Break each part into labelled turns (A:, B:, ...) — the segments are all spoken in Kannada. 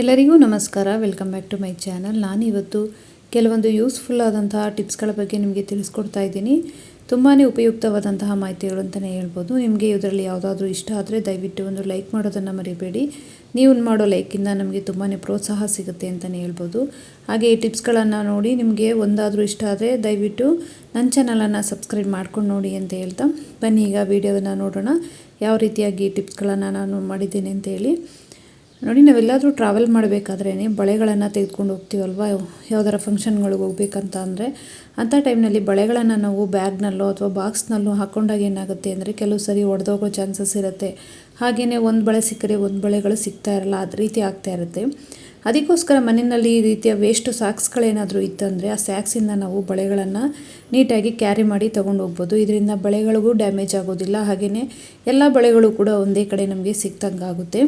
A: ಎಲ್ಲರಿಗೂ ನಮಸ್ಕಾರ. Welcome back to my channel ನಾನಿವತ್ತು ಕೆಲವೊಂದು ಯೂಸ್ಫುಲ್ ಆದಂತಹ ಟಿಪ್ಸ್ಗಳ ಬಗ್ಗೆ ನಿಮಗೆ ತಿಳಿಸ್ಕೊಡ್ತಾ ಇದ್ದೀನಿ. ತುಂಬಾ ಉಪಯುಕ್ತವಾದಂತಹ ಮಾಹಿತಿಗಳು ಅಂತಲೇ ಹೇಳ್ಬೋದು. ನಿಮಗೆ ಇದರಲ್ಲಿ ಯಾವುದಾದ್ರೂ ಇಷ್ಟ ಆದರೆ ದಯವಿಟ್ಟು ಒಂದು ಲೈಕ್ ಮಾಡೋದನ್ನು ಮರಿಬೇಡಿ. ನೀವು ಮಾಡೋ ಲೈಕಿಂದ ನಮಗೆ ತುಂಬಾ ಪ್ರೋತ್ಸಾಹ ಸಿಗುತ್ತೆ ಅಂತಲೇ ಹೇಳ್ಬೋದು. ಹಾಗೆ ಈ ಟಿಪ್ಸ್ಗಳನ್ನು ನೋಡಿ ನಿಮಗೆ ಒಂದಾದರೂ ಇಷ್ಟ ಆದರೆ ದಯವಿಟ್ಟು ನನ್ನ ಚಾನಲನ್ನು ಸಬ್ಸ್ಕ್ರೈಬ್ ಮಾಡ್ಕೊಂಡು ನೋಡಿ ಅಂತ ಹೇಳ್ತಾ ಬನ್ನಿ. ಈಗ ವಿಡಿಯೋವನ್ನು ನೋಡೋಣ. ಯಾವ ರೀತಿಯಾಗಿ ಟಿಪ್ಸ್ಗಳನ್ನು ನಾನು ಮಾಡಿದ್ದೀನಿ ಅಂತ ಹೇಳಿ. ನೋಡಿ, ನಾವೆಲ್ಲಾದರೂ ಟ್ರಾವೆಲ್ ಮಾಡಬೇಕಾದ್ರೇ ಬಳೆಗಳನ್ನು ತೆಗೆದುಕೊಂಡು ಹೋಗ್ತೀವಲ್ವ? ಯಾವ್ದಾರ ಫಂಕ್ಷನ್ಗಳಿಗೆ ಹೋಗ್ಬೇಕಂತ ಅಂದರೆ ಅಂಥ ಟೈಮ್ನಲ್ಲಿ ಬಳೆಗಳನ್ನು ನಾವು ಬ್ಯಾಗ್ನಲ್ಲೋ ಅಥವಾ ಬಾಕ್ಸ್ನಲ್ಲೋ ಹಾಕ್ಕೊಂಡಾಗ ಏನಾಗುತ್ತೆ ಅಂದರೆ, ಕೆಲವು ಸರಿ ಒಡೆದೋಗೋ ಚಾನ್ಸಸ್ ಇರುತ್ತೆ. ಹಾಗೆಯೇ ಒಂದು ಬಳೆ ಸಿಕ್ಕರೆ ಒಂದು ಬಳೆಗಳು ಸಿಗ್ತಾ ಇರಲ್ಲ, ಅದು ರೀತಿ ಆಗ್ತಾ ಇರುತ್ತೆ. ಅದಕ್ಕೋಸ್ಕರ ಮನೆಯಲ್ಲಿ ಈ ರೀತಿಯ ವೇಸ್ಟ್ ಸಾಕ್ಸ್ಗಳೇನಾದರೂ ಇತ್ತಂದರೆ, ಆ ಸ್ಯಾಕ್ಸಿಂದ ನಾವು ಬಳೆಗಳನ್ನು ನೀಟಾಗಿ ಕ್ಯಾರಿ ಮಾಡಿ ತೊಗೊಂಡು ಹೋಗ್ಬೋದು. ಇದರಿಂದ ಬಳೆಗಳಿಗೂ ಡ್ಯಾಮೇಜ್ ಆಗೋದಿಲ್ಲ. ಹಾಗೆಯೇ ಎಲ್ಲ ಬಳೆಗಳು ಕೂಡ ಒಂದೇ ಕಡೆ ನಮಗೆ ಸಿಕ್ತಂಗೆ ಆಗುತ್ತೆ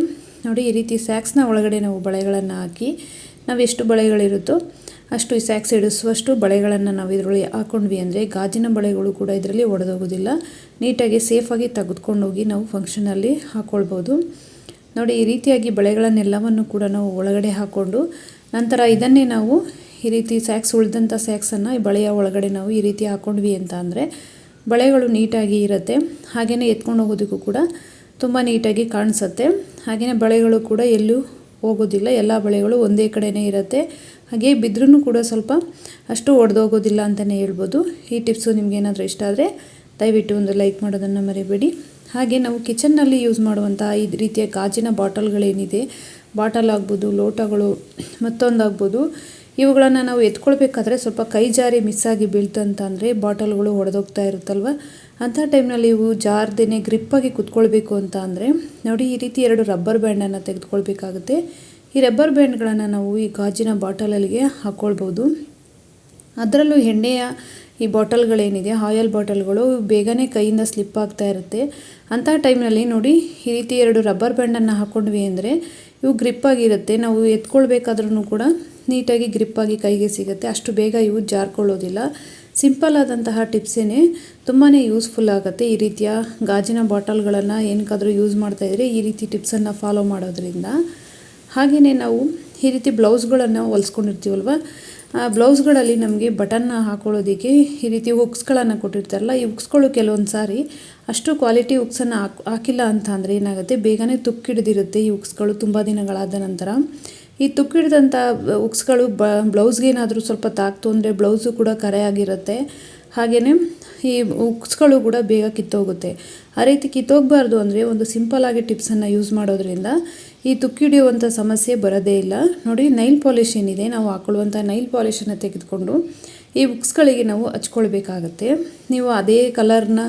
A: ನೋಡಿ, ಈ ರೀತಿ ಸ್ಯಾಕ್ಸ್ನ ಒಳಗಡೆ ನಾವು ಬಳೆಗಳನ್ನು ಹಾಕಿ, ನಾವು ಎಷ್ಟು ಬಳೆಗಳಿರುತ್ತೋ ಅಷ್ಟು ಈ ಸ್ಯಾಕ್ಸ್ ಇಡಿಸುವಷ್ಟು ಬಳೆಗಳನ್ನು ನಾವು ಇದರಲ್ಲಿ ಹಾಕ್ಕೊಂಡ್ವಿ ಅಂದರೆ, ಗಾಜಿನ ಬಳೆಗಳು ಕೂಡ ಇದರಲ್ಲಿ ಒಡೆದೋಗೋದಿಲ್ಲ. ನೀಟಾಗಿ ಸೇಫಾಗಿ ತೆಗೆದುಕೊಂಡೋಗಿ ನಾವು ಫಂಕ್ಷನಲ್ಲಿ ಹಾಕ್ಕೊಳ್ಬೋದು ನೋಡಿ, ಈ ರೀತಿಯಾಗಿ ಬಳೆಗಳನ್ನೆಲ್ಲವನ್ನು ಕೂಡ ನಾವು ಒಳಗಡೆ ಹಾಕ್ಕೊಂಡು ನಂತರ ಇದನ್ನೇ ನಾವು ಈ ರೀತಿ ಸ್ಯಾಕ್ಸ್ ಉಳಿದಂಥ ಸ್ಯಾಕ್ಸನ್ನು ಈ ಬಳೆಯ ಒಳಗಡೆ ನಾವು ಈ ರೀತಿ ಹಾಕ್ಕೊಂಡ್ವಿ ಅಂತ ಅಂದರೆ, ಬಳೆಗಳು ನೀಟಾಗಿ ಇರುತ್ತೆ. ಹಾಗೆಯೇ ಎತ್ಕೊಂಡು ಹೋಗೋದಕ್ಕೂ ಕೂಡ ತುಂಬ ನೀಟಾಗಿ ಕಾಣಿಸುತ್ತೆ. ಹಾಗೆಯೇ ಬಳೆಗಳು ಕೂಡ ಎಲ್ಲೂ ಹೋಗೋದಿಲ್ಲ. ಎಲ್ಲ ಬಳೆಗಳು ಒಂದೇ ಕಡೆಯೇ ಇರುತ್ತೆ. ಹಾಗೆ ಬಿದ್ದರೂ ಕೂಡ ಸ್ವಲ್ಪ ಅಷ್ಟು ಒಡೆದೋಗೋದಿಲ್ಲ ಅಂತಲೇ ಹೇಳ್ಬೋದು. ಈ ಟಿಪ್ಸು ನಿಮಗೇನಾದರೂ ಇಷ್ಟ ಆದರೆ ದಯವಿಟ್ಟು ಒಂದು ಲೈಕ್ ಮಾಡೋದನ್ನು ಮರಿಬೇಡಿ. ಹಾಗೆ ನಾವು ಕಿಚನ್ನಲ್ಲಿ ಯೂಸ್ ಮಾಡುವಂಥ ಈ ರೀತಿಯ ಗಾಜಿನ ಬಾಟಲ್ಗಳೇನಿದೆ, ಬಾಟಲ್ ಆಗ್ಬೋದು, ಲೋಟಗಳು, ಮತ್ತೊಂದಾಗ್ಬೋದು, ಇವುಗಳನ್ನು ನಾವು ಎತ್ಕೊಳ್ಬೇಕಾದ್ರೆ ಸ್ವಲ್ಪ ಕೈ ಜಾರಿ ಮಿಸ್ ಆಗಿ ಬೀಳ್ತಂತಂದರೆ ಬಾಟಲ್ಗಳು ಒಡೆದೋಗ್ತಾ ಇರುತ್ತಲ್ವ? ಅಂಥ ಟೈಮ್ನಲ್ಲಿ ಇವು ಜಾರ್ದೇ ಗ್ರಿಪ್ಪಾಗಿ ಕುತ್ಕೊಳ್ಬೇಕು ಅಂತ ಅಂದರೆ, ನೋಡಿ ಈ ರೀತಿ ಎರಡು ರಬ್ಬರ್ ಬ್ಯಾಂಡನ್ನು ತೆಗೆದುಕೊಳ್ಬೇಕಾಗುತ್ತೆ. ಈ ರಬ್ಬರ್ ಬ್ಯಾಂಡ್ಗಳನ್ನು ನಾವು ಈ ಗಾಜಿನ ಬಾಟಲಲ್ಲಿಗೆ ಹಾಕ್ಕೊಳ್ಬೋದು ಅದರಲ್ಲೂ ಎಣ್ಣೆಯ ಈ ಬಾಟಲ್ಗಳೇನಿದೆ, ಆಯಲ್ ಬಾಟಲ್ಗಳು ಬೇಗನೆ ಕೈಯಿಂದ ಸ್ಲಿಪ್ ಆಗ್ತಾ ಇರುತ್ತೆ. ಅಂಥ ಟೈಮ್ನಲ್ಲಿ ನೋಡಿ ಈ ರೀತಿ ಎರಡು ರಬ್ಬರ್ ಬ್ಯಾಂಡನ್ನು ಹಾಕ್ಕೊಂಡ್ವಿ ಅಂದರೆ, ಇವು ಗ್ರಿಪ್ಪಾಗಿರುತ್ತೆ ನಾವು ಎತ್ಕೊಳ್ಬೇಕಾದ್ರೂ ಕೂಡ ನೀಟಾಗಿ ಗ್ರಿಪ್ಪಾಗಿ ಕೈಗೆ ಸಿಗುತ್ತೆ. ಅಷ್ಟು ಬೇಗ ಇವು ಜಾರ್ಕೊಳ್ಳೋದಿಲ್ಲ. ಸಿಂಪಲ್ ಆದಂತಹ ಟಿಪ್ಸೇ ತುಂಬಾ ಯೂಸ್ಫುಲ್ ಆಗುತ್ತೆ ಈ ರೀತಿಯ ಗಾಜಿನ ಬಾಟಲ್ಗಳನ್ನು ಏನಕ್ಕಾದರೂ ಯೂಸ್ ಮಾಡ್ತಾಯಿದ್ರೆ ಈ ರೀತಿ ಟಿಪ್ಸನ್ನು ಫಾಲೋ ಮಾಡೋದ್ರಿಂದ. ಹಾಗೆಯೇ ನಾವು ಈ ರೀತಿ ಬ್ಲೌಸ್ಗಳನ್ನು ಹೊಲ್ಸ್ಕೊಂಡಿರ್ತೀವಲ್ವ ಬ್ಲೌಸ್ಗಳಲ್ಲಿ ನಮಗೆ ಬಟನ್ನ ಹಾಕೊಳ್ಳೋದಕ್ಕೆ ಈ ರೀತಿ ಹುಕ್ಸ್ಗಳನ್ನು ಕೊಟ್ಟಿರ್ತಾರಲ್ಲ, ಈ ಹುಕ್ಸ್ಗಳು ಕೆಲವೊಂದು ಸಾರಿ ಅಷ್ಟು ಕ್ವಾಲಿಟಿ ಹುಕ್ಸನ್ನು ಹಾಕ್, ಹಾಕಿಲ್ಲ ಅಂತ ಏನಾಗುತ್ತೆ, ಬೇಗನೆ ತುಕ್ಕಿಡ್ದಿರುತ್ತೆ ಈ ಹುಕ್ಸ್ಗಳು ತುಂಬ ದಿನಗಳಾದ ನಂತರ. ಈ ತುಕ್ಕಿಡ್ದಂಥ ಉಕ್ಸ್ಗಳು ಬ ಬ್ಲೌಸ್ಗೇನಾದರೂ ಸ್ವಲ್ಪ ತಾಕ್ತು ಅಂದರೆ ಬ್ಲೌಸು ಕೂಡ ಕರೆಯಾಗಿರುತ್ತೆ. ಹಾಗೆಯೇ ಈ ಉಕ್ಸ್ಗಳು ಕೂಡ ಬೇಗ ಕಿತ್ತೋಗುತ್ತೆ. ಆ ರೀತಿ ಕಿತ್ತೋಗಬಾರ್ದು ಅಂದರೆ ಒಂದು ಸಿಂಪಲ್ಲಾಗಿ ಟಿಪ್ಸನ್ನು ಯೂಸ್ ಮಾಡೋದ್ರಿಂದ ಈ ತುಕ್ಕಿಡಿಯುವಂಥ ಸಮಸ್ಯೆ ಬರೋದೇ ಇಲ್ಲ. ನೋಡಿ, ನೈಲ್ ಪಾಲಿಶ್ ಏನಿದೆ, ನಾವು ಹಾಕೊಳ್ಳುವಂಥ ನೈಲ್ ಪಾಲಿಶನ್ನು ತೆಗೆದುಕೊಂಡು ಈ ಬುಕ್ಸ್ಗಳಿಗೆ ನಾವು ಹಚ್ಕೊಳ್ಬೇಕಾಗತ್ತೆ. ನೀವು ಅದೇ ಕಲರ್ನ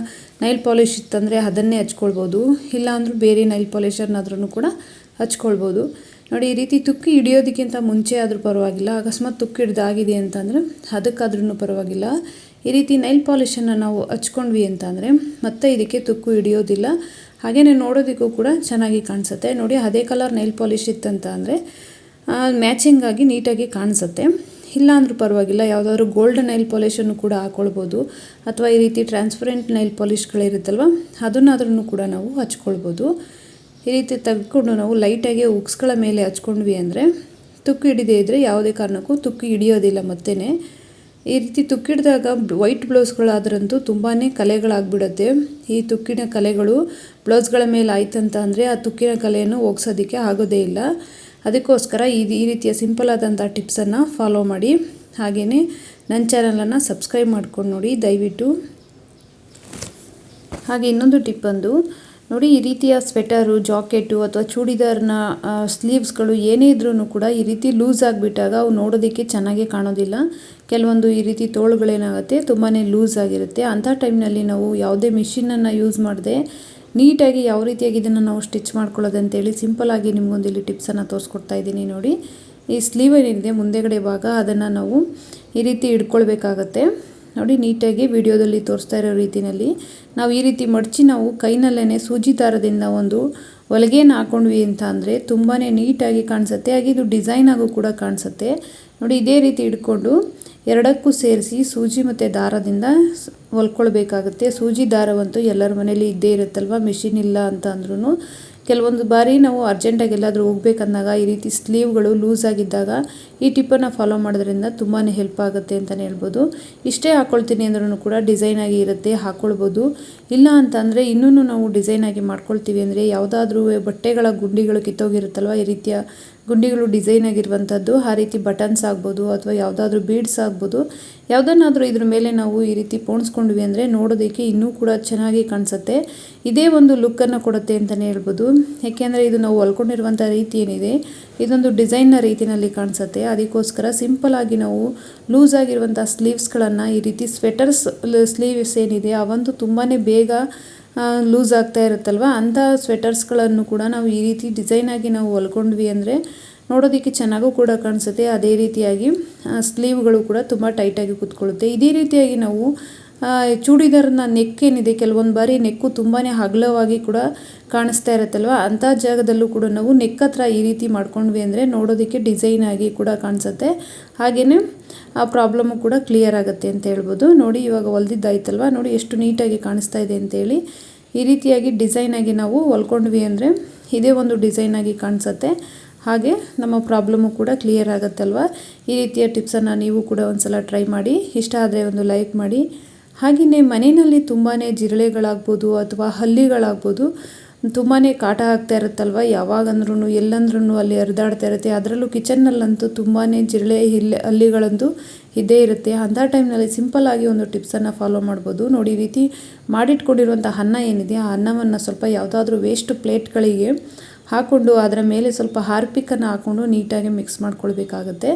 A: ನೈಲ್ ಪಾಲಿಶ್ ಇತ್ತಂದರೆ ಅದನ್ನೇ ಹಚ್ಕೊಳ್ಬೋದು. ಇಲ್ಲಾಂದರೂ ಬೇರೆ ನೈಲ್ ಪಾಲಿಶರ್ನಾದ್ರೂ ಕೂಡ ಹಚ್ಕೊಳ್ಬೋದು. ನೋಡಿ, ಈ ರೀತಿ ತುಕ್ಕಿ ಹಿಡಿಯೋದಕ್ಕಿಂತ ಮುಂಚೆ ಆದರೂ ಪರವಾಗಿಲ್ಲ, ಅಕಸ್ಮಾತ್ ತುಕ್ಕಿ ಹಿಡ್ದಾಗಿದೆ ಅಂತಂದರೆ ಅದಕ್ಕಾದ್ರೂ ಪರವಾಗಿಲ್ಲ. ಈ ರೀತಿ ನೈಲ್ ಪಾಲಿಷನ್ನು ನಾವು ಹಚ್ಕೊಂಡ್ವಿ ಅಂತಂದರೆ ಮತ್ತೆ ಇದಕ್ಕೆ ತುಕ್ಕು ಹಿಡಿಯೋದಿಲ್ಲ. ಹಾಗೆಯೇ ನೋಡೋದಕ್ಕೂ ಕೂಡ ಚೆನ್ನಾಗಿ ಕಾಣಿಸುತ್ತೆ. ನೋಡಿ, ಅದೇ ಕಲರ್ ನೈಲ್ ಪಾಲಿಷ್ ಇತ್ತಂತ ಅಂದರೆ ಮ್ಯಾಚಿಂಗಾಗಿ ನೀಟಾಗಿ ಕಾಣಿಸುತ್ತೆ. ಇಲ್ಲ ಅಂದರೂ ಪರವಾಗಿಲ್ಲ, ಯಾವುದಾದ್ರೂ ಗೋಲ್ಡ್ ನೈಲ್ ಪಾಲಿಷನ್ನು ಕೂಡ ಹಾಕ್ಕೊಳ್ಬೋದು ಅಥವಾ ಈ ರೀತಿ ಟ್ರಾನ್ಸ್ಪರೆಂಟ್ ನೈಲ್ ಪಾಲಿಷ್ಗಳಿರುತ್ತಲ್ವ ಅದನ್ನಾದ್ರೂ ಕೂಡ ನಾವು ಹಚ್ಕೊಳ್ಬೋದು. ಈ ರೀತಿ ತೆಗೆದುಕೊಂಡು ನಾವು ಲೈಟಾಗಿ ಉಕ್ಸ್ಗಳ ಮೇಲೆ ಹಚ್ಕೊಂಡ್ವಿ ಅಂದರೆ ತುಕ್ಕು ಹಿಡಿದೇ ಇದ್ದರೆ ಯಾವುದೇ ಕಾರಣಕ್ಕೂ ತುಕ್ಕು ಹಿಡಿಯೋದಿಲ್ಲ ಮತ್ತೇ ಈ ರೀತಿ ತುಕ್ಕಿಡಿದಾಗ ವೈಟ್ ಬ್ಲೌಸ್ಗಳಾದ್ರಂತೂ ತುಂಬಾ ಕಲೆಗಳಾಗ್ಬಿಡುತ್ತೆ. ಈ ತುಕ್ಕಿನ ಕಲೆಗಳು ಬ್ಲೌಸ್ಗಳ ಮೇಲೆ ಆಯ್ತಂತ ಅಂದರೆ ಆ ತುಕ್ಕಿನ ಕಲೆಯನ್ನು ಹೋಗ್ಸೋದಕ್ಕೆ ಆಗೋದೇ ಇಲ್ಲ. ಅದಕ್ಕೋಸ್ಕರ ಇದು ಈ ರೀತಿಯ ಸಿಂಪಲ್ ಆದಂಥ ಟಿಪ್ಸನ್ನು ಫಾಲೋ ಮಾಡಿ. ಹಾಗೆಯೇ ನನ್ನ ಚಾನಲನ್ನು ಸಬ್ಸ್ಕ್ರೈಬ್ ಮಾಡ್ಕೊಂಡು ನೋಡಿ ದಯವಿಟ್ಟು. ಹಾಗೆ ಇನ್ನೊಂದು ಟಿಪ್ ಬಂದು ನೋಡಿ, ಈ ರೀತಿಯ ಸ್ವೆಟರು ಜಾಕೆಟು ಅಥವಾ ಚೂಡಿದಾರ್ನ ಸ್ಲೀವ್ಸ್ಗಳು ಏನೇ ಇದ್ರೂ ಕೂಡ ಈ ರೀತಿ ಲೂಸ್ ಆಗಿಬಿಟ್ಟಾಗ ಅವು ನೋಡೋದಕ್ಕೆ ಚೆನ್ನಾಗಿ ಕಾಣೋದಿಲ್ಲ. ಕೆಲವೊಂದು ಈ ರೀತಿ ತೋಳುಗಳೇನಾಗುತ್ತೆ ತುಂಬಾ ಲೂಸ್ ಆಗಿರುತ್ತೆ. ಅಂಥ ಟೈಮ್ನಲ್ಲಿ ನಾವು ಯಾವುದೇ ಮಿಷಿನನ್ನು ಯೂಸ್ ಮಾಡದೆ, ನೀಟಾಗಿ ಯಾವ ರೀತಿಯಾಗಿ ಇದನ್ನು ನಾವು ಸ್ಟಿಚ್ ಮಾಡ್ಕೊಳ್ಳೋದು ಅಂತೇಳಿ ಸಿಂಪಲಾಗಿ ನಿಮಗೊಂದು ಇಲ್ಲಿ ಟಿಪ್ಸನ್ನು ತೋರಿಸ್ಕೊಡ್ತಾ ಇದ್ದೀನಿ ನೋಡಿ. ಈ ಸ್ಲೀವ್ ಏನಿದೆ, ಮುಂದೆಗಡೆ ಭಾಗ ಅದನ್ನು ನಾವು ಈ ರೀತಿ ಇಟ್ಕೊಳ್ಬೇಕಾಗತ್ತೆ ನೋಡಿ, ನೀಟಾಗಿ ವಿಡಿಯೋದಲ್ಲಿ ತೋರಿಸ್ತಾ ಇರೋ ರೀತಿಯಲ್ಲಿ. ನಾವು ಈ ರೀತಿ ಮಡಚಿ ನಾವು ಕೈನಲ್ಲೇ ಸೂಜಿ ದಾರದಿಂದ ಒಂದು ಹೊಲಿಗೆನ ಹಾಕೊಂಡ್ವಿ ಅಂತ ಅಂದರೆ ತುಂಬಾ ನೀಟಾಗಿ ಕಾಣಿಸುತ್ತೆ. ಹಾಗೆ ಇದು ಡಿಸೈನ್ ಆಗು ಕೂಡ ಕಾಣಿಸುತ್ತೆ. ನೋಡಿ, ಇದೇ ರೀತಿ ಇಟ್ಕೊಂಡು ಎರಡಕ್ಕೂ ಸೇರಿಸಿ ಸೂಜಿ ಮತ್ತು ದಾರದಿಂದ ಹೊಲ್ಕೊಳ್ಬೇಕಾಗುತ್ತೆ. ಸೂಜಿ ದಾರವಂತೂ ಎಲ್ಲರ ಮನೇಲಿ ಇದ್ದೇ ಇರುತ್ತಲ್ವ? ಮೆಷಿನ್ ಇಲ್ಲ ಅಂತ ಅಂದ್ರೂ ಕೆಲವೊಂದು ಬಾರಿ ನಾವು ಅರ್ಜೆಂಟಾಗಿ ಎಲ್ಲಾದರೂ ಹೋಗ್ಬೇಕಂದಾಗ ಈ ರೀತಿ ಸ್ಲೀವ್ಗಳು ಲೂಸ್ ಆಗಿದ್ದಾಗ ಈ ಟಿಪ್ಪನ್ನು ಫಾಲೋ ಮಾಡೋದ್ರಿಂದ ತುಂಬಾ ಹೆಲ್ಪ್ ಆಗುತ್ತೆ ಅಂತಲೇ ಹೇಳ್ಬೋದು. ಇಷ್ಟೇ ಹಾಕ್ಕೊಳ್ತೀನಿ ಅಂದ್ರೂ ಕೂಡ ಡಿಸೈನ್ ಆಗಿ ಇರುತ್ತೆ ಹಾಕ್ಕೊಳ್ಬೋದು ಇಲ್ಲ ಅಂತಂದರೆ ಇನ್ನೂ ನಾವು ಡಿಸೈನ್ ಆಗಿ ಮಾಡ್ಕೊಳ್ತೀವಿ ಅಂದರೆ ಯಾವುದಾದ್ರೂ ಬಟ್ಟೆಗಳ ಗುಂಡಿಗಳು ಕಿತ್ತೋಗಿರುತ್ತಲ್ವ, ಈ ರೀತಿಯ ಗುಂಡಿಗಳು ಡಿಸೈನ್ ಆಗಿರುವಂಥದ್ದು, ಆ ರೀತಿ ಬಟನ್ಸ್ ಆಗ್ಬೋದು ಅಥವಾ ಯಾವುದಾದ್ರೂ ಬೀಡ್ಸ್ ಆಗ್ಬೋದು, ಯಾವುದನ್ನಾದರೂ ಇದ್ರ ಮೇಲೆ ನಾವು ಈ ರೀತಿ ಪೋಣಿಸ್ಕೊಂಡ್ವಿ ಅಂದರೆ ನೋಡೋದಕ್ಕೆ ಇನ್ನೂ ಕೂಡ ಚೆನ್ನಾಗಿ ಕಾಣಿಸುತ್ತೆ. ಇದೇ ಒಂದು ಲುಕ್ಕನ್ನು ಕೊಡುತ್ತೆ ಅಂತಲೇ ಹೇಳ್ಬೋದು. ಯಾಕೆಂದರೆ ಇದು ನಾವು ಹೊಲ್ಕೊಂಡಿರುವಂಥ ರೀತಿ ಏನಿದೆ, ಇದೊಂದು ಡಿಸೈನ್ನ ರೀತಿಯಲ್ಲಿ ಕಾಣಿಸುತ್ತೆ. ಅದಕ್ಕೋಸ್ಕರ ಸಿಂಪಲ್ ಆಗಿ ನಾವು ಲೂಸ್ ಆಗಿರುವಂಥ ಸ್ಲೀವ್ಸ್ಗಳನ್ನು ಈ ರೀತಿ ಸ್ವೆಟರ್ಸ್ ಸ್ಲೀವ್ಸ್ ಏನಿದೆ, ಅವಂತೂ ತುಂಬಾ ಬೇಗ ಲೂಸ್ ಆಗ್ತಾ ಇರುತ್ತಲ್ವ? ಅಂಥ ಸ್ವೆಟರ್ಸ್ಗಳನ್ನು ಕೂಡ ನಾವು ಈ ರೀತಿ ಡಿಸೈನ್ ಆಗಿ ನಾವು ಹೊಲ್ಕೊಂಡ್ವಿ ಅಂದರೆ ನೋಡೋದಕ್ಕೆ ಚೆನ್ನಾಗೂ ಕೂಡ ಕಾಣಿಸುತ್ತೆ. ಅದೇ ರೀತಿಯಾಗಿ ಸ್ಲೀವ್ಗಳು ಕೂಡ ತುಂಬ ಟೈಟಾಗಿ ಕೂತ್ಕೊಳ್ಳುತ್ತೆ. ಇದೇ ರೀತಿಯಾಗಿ ನಾವು ಚೂಡಿದಾರನ ನೆಕ್ ಏನಿದೆ ಕೆಲವೊಂದು ಬಾರಿ ನೆಕ್ಕು ತುಂಬಾ ಅಗಲವಾಗಿ ಕೂಡ ಕಾಣಿಸ್ತಾ ಇರುತ್ತಲ್ವ? ಅಂಥ ಜಾಗದಲ್ಲೂ ಕೂಡ ನಾವು ನೆಕ್ ಹತ್ರ ಈ ರೀತಿ ಮಾಡ್ಕೊಂಡ್ವಿ ಅಂದರೆ ನೋಡೋದಕ್ಕೆ ಡಿಸೈನ್ ಆಗಿ ಕೂಡ ಕಾಣಿಸುತ್ತೆ. ಹಾಗೆಯೇ ಆ ಪ್ರಾಬ್ಲಮ್ಮು ಕೂಡ ಕ್ಲಿಯರ್ ಆಗುತ್ತೆ ಅಂತ ಹೇಳ್ಬೋದು. ನೋಡಿ, ಇವಾಗ ಹೊಲ್ದಿದ್ದಾಯ್ತಲ್ವ? ನೋಡಿ, ಎಷ್ಟು ನೀಟಾಗಿ ಕಾಣಿಸ್ತಾ ಇದೆ ಅಂತೇಳಿ ಈ ರೀತಿಯಾಗಿ ಡಿಸೈನಾಗಿ ನಾವು ಹೊಲ್ಕೊಂಡ್ವಿ ಅಂದರೆ ಇದೇ ಒಂದು ಡಿಸೈನಾಗಿ ಕಾಣಿಸುತ್ತೆ. ಹಾಗೆ ನಮ್ಮ ಪ್ರಾಬ್ಲಮ್ಮು ಕೂಡ ಕ್ಲಿಯರ್ ಆಗುತ್ತಲ್ವ? ಈ ರೀತಿಯ ಟಿಪ್ಸನ್ನು ನೀವು ಕೂಡ ಒಂದು ಸಲ ಟ್ರೈ ಮಾಡಿ. ಇಷ್ಟ ಆದರೆ ಒಂದು ಲೈಕ್ ಮಾಡಿ. ಹಾಗೆಯೇ ಮನೆಯಲ್ಲಿ ತುಂಬಾ ಜಿರಳೆಗಳಾಗ್ಬೋದು ಅಥವಾ ಹಲ್ಲಿಗಳಾಗ್ಬೋದು ತುಂಬಾ ಕಾಟ ಆಗ್ತಾ ಇರುತ್ತಲ್ವ? ಯಾವಾಗಂದ್ರೂ ಎಲ್ಲಂದ್ರೂ ಅಲ್ಲಿ ಹರಿದಾಡ್ತಾ ಇರುತ್ತೆ. ಅದರಲ್ಲೂ ಕಿಚನ್ನಲ್ಲಂತೂ ತುಂಬಾ ಜಿರಳೆ ಇಲ್ಲಿ ಹಲ್ಲಿಗಳಂತೂ ಇದ್ದೇ ಇರುತ್ತೆ. ಅಂಥ ಟೈಮ್ನಲ್ಲಿ ಸಿಂಪಲ್ಲಾಗಿ ಒಂದು ಟಿಪ್ಸನ್ನು ಫಾಲೋ ಮಾಡ್ಬೋದು. ನೋಡಿ ರೀತಿ ಮಾಡಿಟ್ಕೊಂಡಿರುವಂಥ ಅನ್ನ ಏನಿದೆ, ಆ ಅನ್ನವನ್ನು ಸ್ವಲ್ಪ ಯಾವುದಾದ್ರೂ ವೇಸ್ಟ್ ಪ್ಲೇಟ್ಗಳಿಗೆ ಹಾಕ್ಕೊಂಡು, ಅದರ ಮೇಲೆ ಸ್ವಲ್ಪ ಹಾರ್ಪಿಕ್ಕನ್ನು ಹಾಕ್ಕೊಂಡು ನೀಟಾಗಿ ಮಿಕ್ಸ್ ಮಾಡ್ಕೊಳ್ಬೇಕಾಗತ್ತೆ.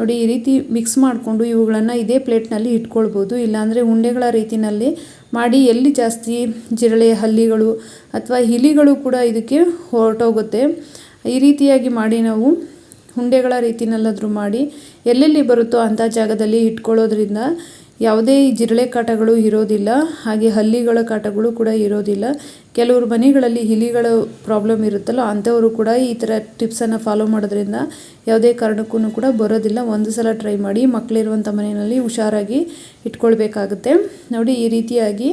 A: ನೋಡಿ, ಈ ರೀತಿ ಮಿಕ್ಸ್ ಮಾಡಿಕೊಂಡು ಇವುಗಳನ್ನು ಇದೇ ಪ್ಲೇಟ್ನಲ್ಲಿ ಇಟ್ಕೊಳ್ಬೋದು. ಇಲ್ಲಾಂದರೆ ಉಂಡೆಗಳ ರೀತಿಯಲ್ಲಿ ಮಾಡಿ ಎಲ್ಲಿ ಜಾಸ್ತಿ ಜಿರಳೆ, ಹಲ್ಲಿಗಳು ಅಥವಾ ಇಲಿಗಳು ಕೂಡ ಇದಕ್ಕೆ ಹೊರಟೋಗುತ್ತೆ. ಈ ರೀತಿಯಾಗಿ ಮಾಡಿ ನಾವು ಉಂಡೆಗಳ ರೀತಿಯಲ್ಲಾದರೂ ಮಾಡಿ ಎಲ್ಲೆಲ್ಲಿ ಬರುತ್ತೋ ಅಂಥ ಜಾಗದಲ್ಲಿ ಇಟ್ಕೊಳ್ಳೋದ್ರಿಂದ ಯಾವುದೇ ಜಿರಳೆ ಕಾಟಗಳು ಇರೋದಿಲ್ಲ, ಹಾಗೆ ಹಲ್ಲಿಗಳ ಕಾಟಗಳು ಕೂಡ ಇರೋದಿಲ್ಲ. ಕೆಲವರು ಮನೆಗಳಲ್ಲಿ ಇಲಿಗಳ ಪ್ರಾಬ್ಲಮ್ ಇರುತ್ತಲ್ಲ, ಅಂಥವರು ಕೂಡ ಈ ಥರ ಟಿಪ್ಸನ್ನು ಫಾಲೋ ಮಾಡೋದ್ರಿಂದ ಯಾವುದೇ ಕಾರಣಕ್ಕೂ ಕೂಡ ಬರೋದಿಲ್ಲ. ಒಂದು ಸಲ ಟ್ರೈ ಮಾಡಿ ಮಕ್ಕಳಿರುವಂಥ ಮನೆಯಲ್ಲಿ ಹುಷಾರಾಗಿ ಇಟ್ಕೊಳ್ಬೇಕಾಗುತ್ತೆ. ನೋಡಿ ಈ ರೀತಿಯಾಗಿ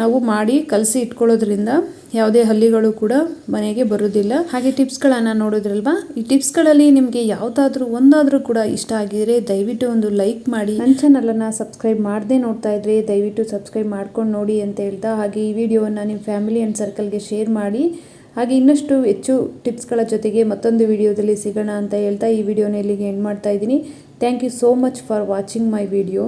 A: ನಾವು ಮಾಡಿ ಕಲಸಿ ಇಟ್ಕೊಳ್ಳೋದ್ರಿಂದ ಯಾವುದೇ ಹಲ್ಲಿಗಳು ಕೂಡ ಮನೆಗೆ ಬರೋದಿಲ್ಲ ಹಾಗೆ ಟಿಪ್ಸ್ಗಳನ್ನು ನೋಡೋದ್ರಲ್ವಾ? ಈ ಟಿಪ್ಸ್ಗಳಲ್ಲಿ ನಿಮಗೆ ಯಾವುದಾದ್ರೂ ಒಂದಾದರೂ ಕೂಡ ಇಷ್ಟ ಆಗಿದ್ರೆ ದಯವಿಟ್ಟು ಒಂದು ಲೈಕ್ ಮಾಡಿ. ನನ್ನ ಚಾನಲನ್ನು ಸಬ್ಸ್ಕ್ರೈಬ್ ಮಾಡದೆ ನೋಡ್ತಾ ಇದ್ರೆ ದಯವಿಟ್ಟು ಸಬ್ಸ್ಕ್ರೈಬ್ ಮಾಡ್ಕೊಂಡು ನೋಡಿ ಅಂತ ಹೇಳ್ತಾ, ಹಾಗೆ ಈ ವಿಡಿಯೋವನ್ನು ನಿಮ್ಮ ಫ್ಯಾಮಿಲಿ ಆ್ಯಂಡ್ ಸರ್ಕಲ್ಗೆ ಶೇರ್ ಮಾಡಿ. ಹಾಗೆ ಇನ್ನಷ್ಟು ಹೆಚ್ಚು ಟಿಪ್ಸ್ಗಳ ಜೊತೆಗೆ ಮತ್ತೊಂದು ವಿಡಿಯೋದಲ್ಲಿ ಸಿಗೋಣ ಅಂತ ಹೇಳ್ತಾ ಈ ವಿಡಿಯೋನ ಇಲ್ಲಿಗೆ ಎಂಡ್ ಮಾಡ್ತಾ ಇದ್ದೀನಿ. Thank you so much for watching my video.